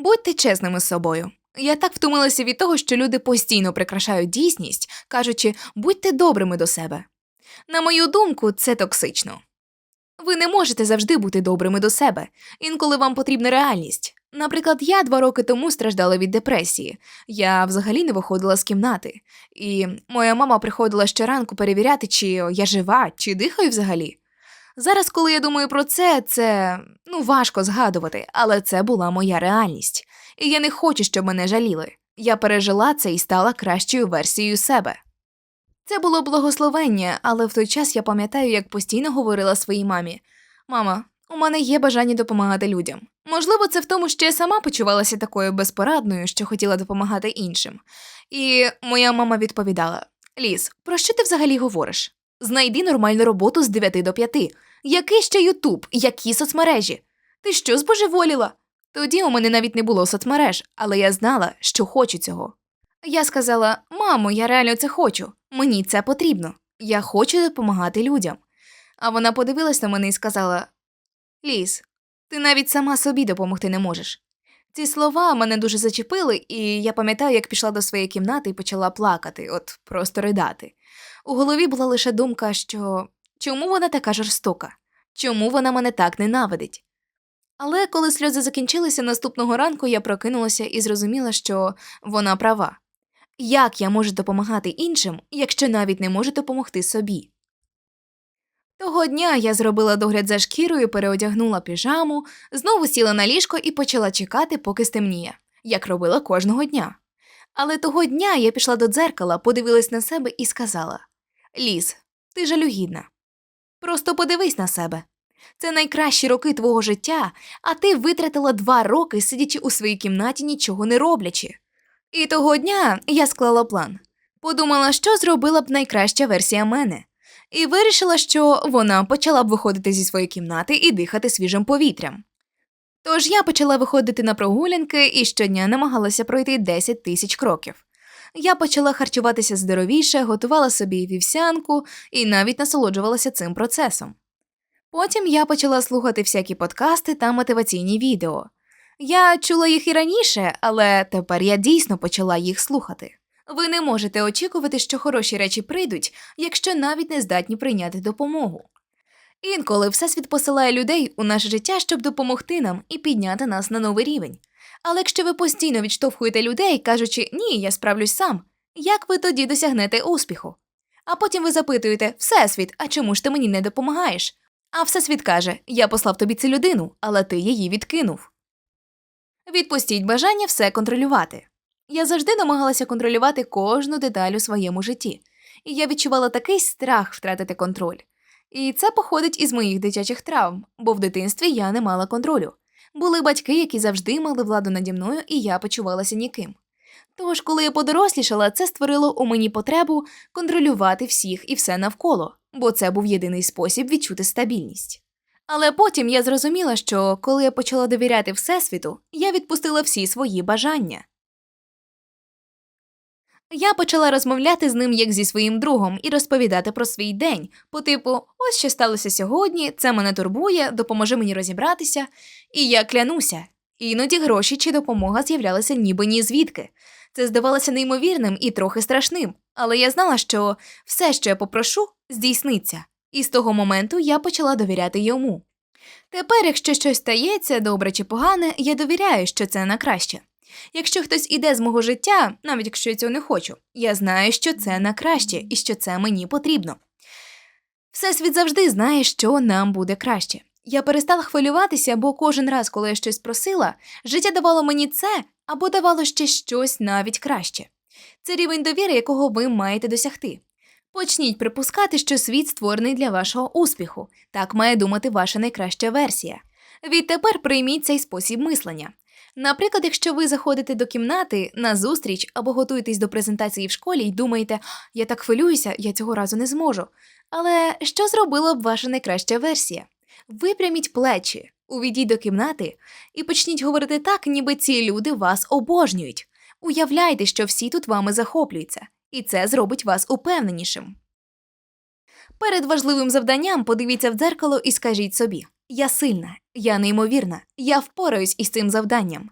Будьте чесними з собою. Я так втомилася від того, що люди постійно прикрашають дійсність, кажучи, будьте добрими до себе. На мою думку, це токсично. Ви не можете завжди бути добрими до себе, інколи вам потрібна реальність. Наприклад, я два роки тому страждала від депресії. Я взагалі не виходила з кімнати, і моя мама приходила щоранку перевіряти, чи я жива, чи дихаю взагалі. Зараз, коли я думаю про це, це ну важко згадувати, але це була моя реальність. І я не хочу, щоб мене жаліли. Я пережила це і стала кращою версією себе. Це було благословення, але в той час я пам'ятаю, як постійно говорила своїй мамі: Мама, у мене є бажання допомагати людям. Можливо, це в тому, що я сама почувалася такою безпорадною, що хотіла допомагати іншим. І моя мама відповідала: Ліс, про що ти взагалі говориш? Знайди нормальну роботу з 9 до 5. Який ще Ютуб, які соцмережі? Ти що збожеволіла? Тоді у мене навіть не було соцмереж, але я знала, що хочу цього. Я сказала: мамо, я реально це хочу. Мені це потрібно. Я хочу допомагати людям. А вона подивилась на мене і сказала: Ліс, ти навіть сама собі допомогти не можеш. Ці слова мене дуже зачепили, і я пам'ятаю, як пішла до своєї кімнати і почала плакати, от просто ридати. У голові була лише думка, що чому вона така жорстока? Чому вона мене так ненавидить? Але коли сльози закінчилися наступного ранку, я прокинулася і зрозуміла, що вона права. Як я можу допомагати іншим, якщо навіть не можу допомогти собі? Того дня я зробила догляд за шкірою, переодягнула піжаму, знову сіла на ліжко і почала чекати, поки стемніє, як робила кожного дня. Але того дня я пішла до дзеркала, подивилась на себе і сказала: Ліз, ти жалюгідна. Просто подивись на себе. Це найкращі роки твого життя, а ти витратила два роки, сидячи у своїй кімнаті, нічого не роблячи. І того дня я склала план. Подумала, що зробила б найкраща версія мене, і вирішила, що вона почала б виходити зі своєї кімнати і дихати свіжим повітрям. Тож я почала виходити на прогулянки і щодня намагалася пройти 10 тисяч кроків. Я почала харчуватися здоровіше, готувала собі вівсянку і навіть насолоджувалася цим процесом. Потім я почала слухати всякі подкасти та мотиваційні відео. Я чула їх і раніше, але тепер я дійсно почала їх слухати. Ви не можете очікувати, що хороші речі прийдуть, якщо навіть не здатні прийняти допомогу. Інколи Всесвіт посилає людей у наше життя, щоб допомогти нам і підняти нас на новий рівень. Але якщо ви постійно відштовхуєте людей, кажучи ні, я справлюсь сам, як ви тоді досягнете успіху? А потім ви запитуєте Всесвіт, а чому ж ти мені не допомагаєш? А Всесвіт каже: Я послав тобі цю людину, але ти її відкинув. Відпустіть бажання все контролювати. Я завжди намагалася контролювати кожну деталь у своєму житті, і я відчувала такий страх втратити контроль. І це походить із моїх дитячих травм, бо в дитинстві я не мала контролю. Були батьки, які завжди мали владу наді мною, і я почувалася ніким. Тож, коли я подорослішала, це створило у мені потребу контролювати всіх і все навколо, бо це був єдиний спосіб відчути стабільність. Але потім я зрозуміла, що коли я почала довіряти Всесвіту, я відпустила всі свої бажання. Я почала розмовляти з ним як зі своїм другом і розповідати про свій день, по типу, ось що сталося сьогодні, це мене турбує, допоможи мені розібратися. І я клянуся, іноді гроші чи допомога з'являлися ніби ні звідки. Це здавалося неймовірним і трохи страшним, але я знала, що все, що я попрошу, здійсниться, і з того моменту я почала довіряти йому. Тепер, якщо щось стається, добре чи погане, я довіряю, що це на краще. Якщо хтось іде з мого життя, навіть якщо я цього не хочу, я знаю, що це на краще і що це мені потрібно. Всесвіт завжди знає, що нам буде краще. Я перестала хвилюватися, бо кожен раз, коли я щось просила, життя давало мені це або давало ще щось навіть краще. Це рівень довіри, якого ви маєте досягти. Почніть припускати, що світ створений для вашого успіху. Так має думати ваша найкраща версія. Відтепер прийміть цей спосіб мислення. Наприклад, якщо ви заходите до кімнати на зустріч або готуєтесь до презентації в школі і думаєте, я так хвилююся, я цього разу не зможу. Але що зробила б ваша найкраща версія? Випряміть плечі, увійдіть до кімнати і почніть говорити так, ніби ці люди вас обожнюють. Уявляйте, що всі тут вами захоплюються, і це зробить вас упевненішим. Перед важливим завданням подивіться в дзеркало і скажіть собі: я сильна, я неймовірна, я впораюсь із цим завданням.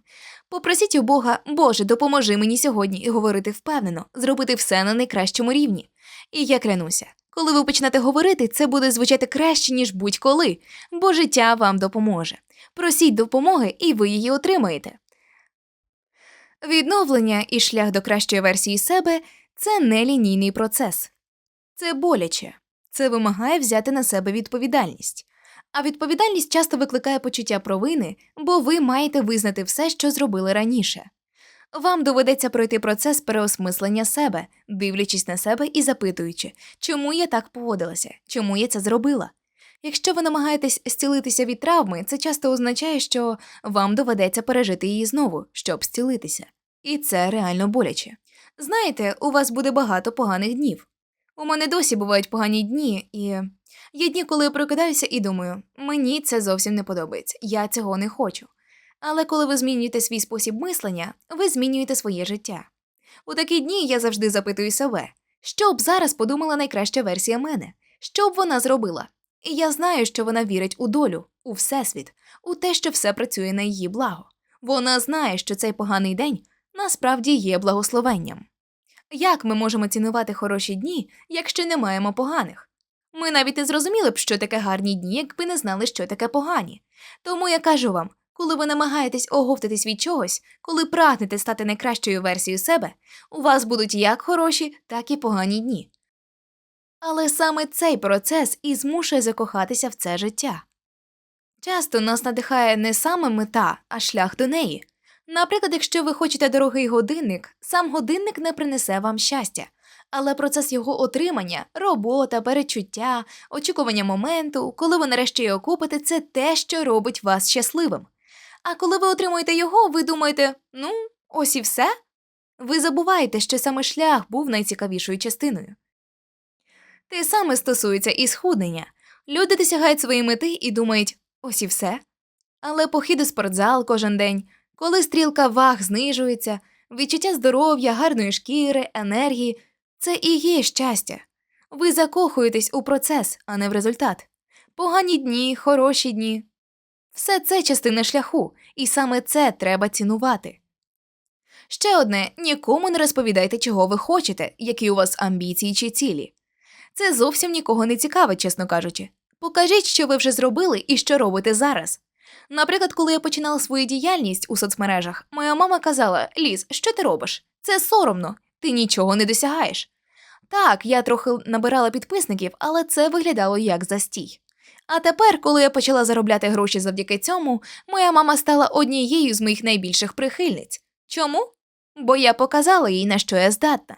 Попросіть у Бога, Боже, допоможи мені сьогодні і говорити впевнено, зробити все на найкращому рівні. І я клянуся, коли ви почнете говорити, це буде звучати краще, ніж будь-коли, бо життя вам допоможе. Просіть допомоги, і ви її отримаєте. Відновлення і шлях до кращої версії себе це не лінійний процес. Це боляче, це вимагає взяти на себе відповідальність. А відповідальність часто викликає почуття провини, бо ви маєте визнати все, що зробили раніше. Вам доведеться пройти процес переосмислення себе, дивлячись на себе і запитуючи, чому я так поводилася, чому я це зробила. Якщо ви намагаєтесь зцілитися від травми, це часто означає, що вам доведеться пережити її знову, щоб зцілитися. І це реально боляче. Знаєте, у вас буде багато поганих днів. У мене досі бувають погані дні, і є дні, коли я прокидаюся і думаю, мені це зовсім не подобається, я цього не хочу. Але коли ви змінюєте свій спосіб мислення, ви змінюєте своє життя. У такі дні я завжди запитую себе, що б зараз подумала найкраща версія мене, що б вона зробила. І я знаю, що вона вірить у долю, у всесвіт, у те, що все працює на її благо. Вона знає, що цей поганий день насправді є благословенням. Як ми можемо цінувати хороші дні, якщо не маємо поганих? Ми навіть не зрозуміли б, що таке гарні дні, якби не знали, що таке погані. Тому я кажу вам, коли ви намагаєтесь оговтатись від чогось, коли прагнете стати найкращою версією себе, у вас будуть як хороші, так і погані дні. Але саме цей процес і змушує закохатися в це життя. Часто нас надихає не саме мета, а шлях до неї. Наприклад, якщо ви хочете дорогий годинник, сам годинник не принесе вам щастя, але процес його отримання, робота, перечуття, очікування моменту, коли ви нарешті його купите, це те, що робить вас щасливим. А коли ви отримуєте його, ви думаєте, ну, ось і все. Ви забуваєте, що саме шлях був найцікавішою частиною. Те саме стосується і схуднення. Люди досягають своєї мети і думають, ось і все. Але похід у спортзал кожен день, коли стрілка ваг знижується, відчуття здоров'я, гарної шкіри, енергії це і є щастя. Ви закохуєтесь у процес, а не в результат. Погані дні, хороші дні. Все це частина шляху, і саме це треба цінувати. Ще одне нікому не розповідайте, чого ви хочете, які у вас амбіції чи цілі. Це зовсім нікого не цікавить, чесно кажучи. Покажіть, що ви вже зробили і що робите зараз. Наприклад, коли я починала свою діяльність у соцмережах, моя мама казала: Ліз, що ти робиш? Це соромно, ти нічого не досягаєш. Так, я трохи набирала підписників, але це виглядало як застій. А тепер, коли я почала заробляти гроші завдяки цьому, моя мама стала однією з моїх найбільших прихильниць. Чому? Бо я показала їй, на що я здатна.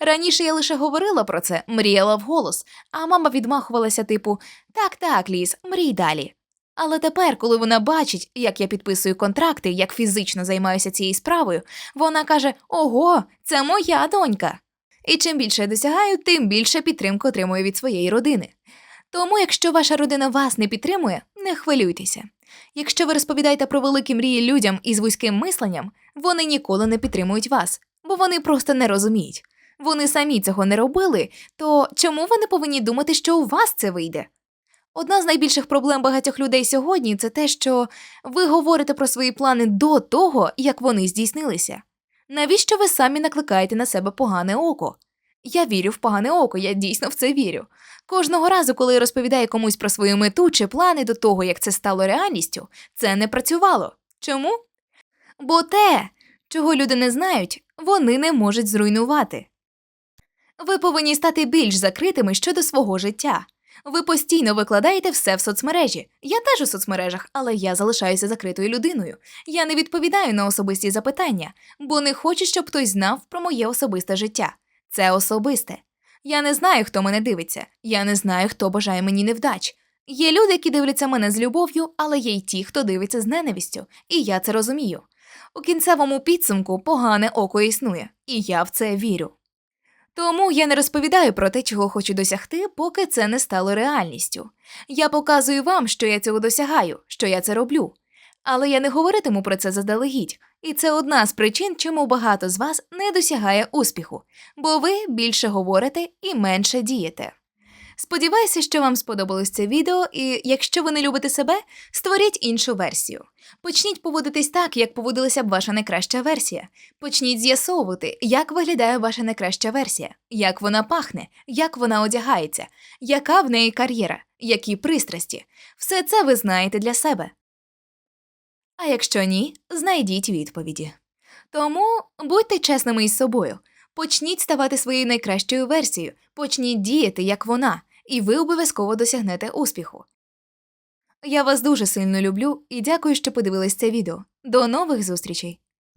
Раніше я лише говорила про це, мріяла вголос, а мама відмахувалася, типу Так, так, Ліз, мрій далі. Але тепер, коли вона бачить, як я підписую контракти, як фізично займаюся цією справою, вона каже: Ого, це моя донька. І чим більше я досягаю, тим більше підтримку отримую від своєї родини. Тому, якщо ваша родина вас не підтримує, не хвилюйтеся. Якщо ви розповідаєте про великі мрії людям із вузьким мисленням, вони ніколи не підтримують вас, бо вони просто не розуміють. Вони самі цього не робили, то чому вони повинні думати, що у вас це вийде? Одна з найбільших проблем багатьох людей сьогодні це те, що ви говорите про свої плани до того, як вони здійснилися. Навіщо ви самі накликаєте на себе погане око? Я вірю в погане око, я дійсно в це вірю. Кожного разу, коли я розповідаю комусь про свою мету чи плани до того, як це стало реальністю, це не працювало. Чому? Бо те, чого люди не знають, вони не можуть зруйнувати. Ви повинні стати більш закритими щодо свого життя. Ви постійно викладаєте все в соцмережі. Я теж у соцмережах, але я залишаюся закритою людиною. Я не відповідаю на особисті запитання, бо не хочу, щоб хтось знав про моє особисте життя. Це особисте. Я не знаю, хто мене дивиться. Я не знаю, хто бажає мені невдач. Є люди, які дивляться мене з любов'ю, але є й ті, хто дивиться з ненавистю, і я це розумію. У кінцевому підсумку погане око існує, і я в це вірю. Тому я не розповідаю про те, чого хочу досягти, поки це не стало реальністю. Я показую вам, що я цього досягаю, що я це роблю. Але я не говоритиму про це заздалегідь, і це одна з причин, чому багато з вас не досягає успіху, бо ви більше говорите і менше дієте. Сподіваюся, що вам сподобалось це відео, і якщо ви не любите себе, створіть іншу версію. Почніть поводитись так, як поводилася б ваша найкраща версія. Почніть з'ясовувати, як виглядає ваша найкраща версія, як вона пахне, як вона одягається, яка в неї кар'єра, які пристрасті. Все це ви знаєте для себе. А якщо ні, знайдіть відповіді. Тому будьте чесними із собою. Почніть ставати своєю найкращою версією, почніть діяти, як вона, і ви обов'язково досягнете успіху. Я вас дуже сильно люблю і дякую, що подивились це відео. До нових зустрічей!